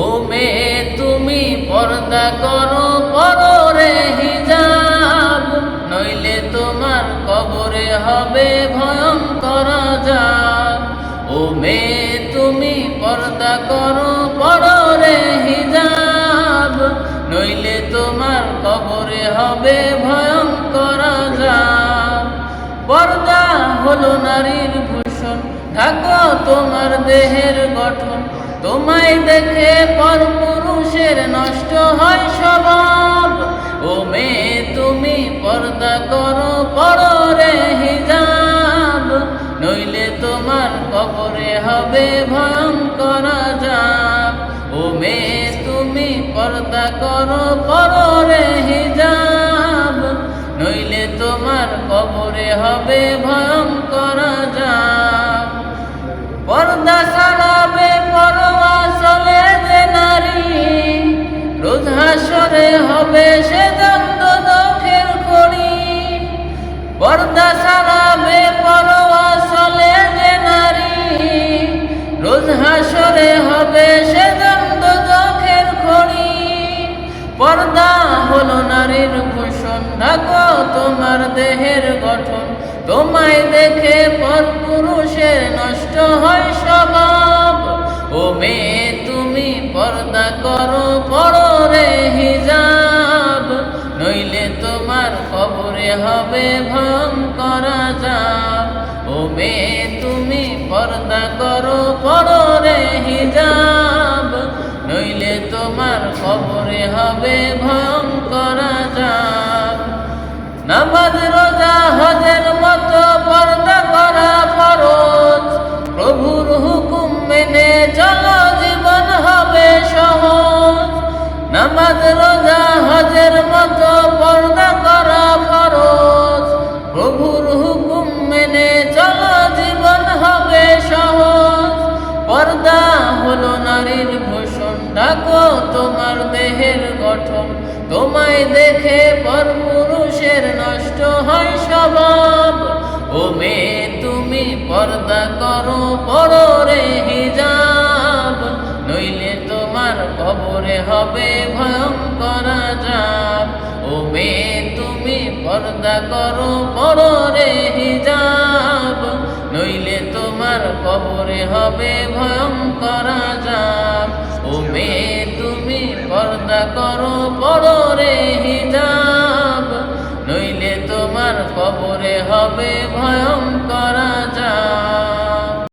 ও মেয়ে তুমি পর্দা করো পরে হিজাব। নইলে তোমার কবরে হবে ভয়ঙ্কর যাব ও মেয়ে তুমি পর্দা করো পরে হিজাব। নইলে তোমার কবরে হবে ভয়ঙ্কর যাব পর্দা হলো নারীর ভূষণ, ঢাকো তোমার দেহের গঠন। তোমায় দেখে পর পুরুষের নষ্ট হয় স্বভাব। ও মেয়ে, তুমি পর্দা করো পরে হিজাব। নইলে তোমার কবরে হবে ভয়ঙ্কর যাব ও মেয়ে, তুমি পর্দা করো পরে হিজাব। নইলে তোমার কবরে হবে ভয়ঙ্কর পর্দা হলো নারীর ভূষণ ঢাকো তোমার দেহের গঠন। তোমায় দেখে পর পুরুষের নষ্ট হয় স্বভাব। ও মেয়ে, তুমি পর্দা করো, পড়ো রে হিজাব। নইলে তোমার কবরে হবে ভয়ঙ্কর যাব ও মেয়ে, তুমি পর্দা করো পরে হবে ভয়ঙ্কর নামাজ, রোজা, হজের মতো পর্দা করা ফরজ। প্রভুর হুকুম মেনে চলো, জীবন হবে সহজ। নামাজ ডাকো তোমার দেহের গঠন। তোমায় দেখে পর পুরুষের নষ্ট হয় স্বভাব। ও মেয়ে, তুমি পর্দা করো, পরে হিজাব। নইলে তোমার কবরে হবে ভয়ঙ্কর যাব ও মেয়ে, তুমি পর্দা করো, পরে হিজাব। নইলে তোমার কবরে হবে ভয়ঙ্কর আজাব ও মেয়ে, তুমি পর্দা করো পরে হিজাব। নইলে তোমার কবরে হবে ভয়ঙ্কর যাব